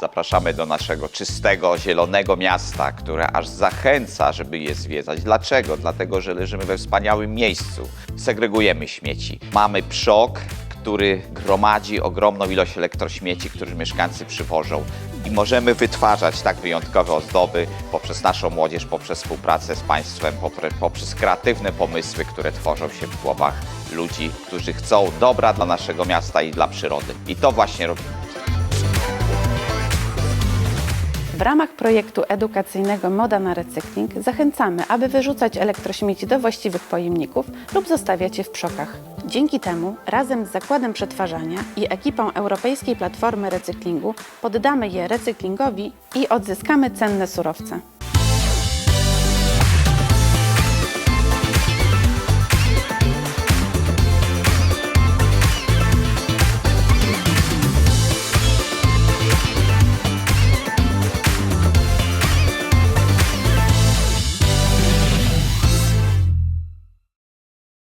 Zapraszamy do naszego czystego, zielonego miasta, które aż zachęca, żeby je zwiedzać. Dlaczego? Dlatego, że leżymy we wspaniałym miejscu. Segregujemy śmieci. Mamy przok, który gromadzi ogromną ilość elektrośmieci, które mieszkańcy przywożą. I możemy wytwarzać tak wyjątkowe ozdoby poprzez naszą młodzież, poprzez współpracę z państwem, poprzez kreatywne pomysły, które tworzą się w głowach ludzi, którzy chcą dobra dla naszego miasta i dla przyrody. I to właśnie robimy. W ramach projektu edukacyjnego Moda na recykling zachęcamy, aby wyrzucać elektrośmieci do właściwych pojemników lub zostawiać je w przokach. Dzięki temu razem z Zakładem Przetwarzania i ekipą Europejskiej Platformy Recyklingu poddamy je recyklingowi i odzyskamy cenne surowce.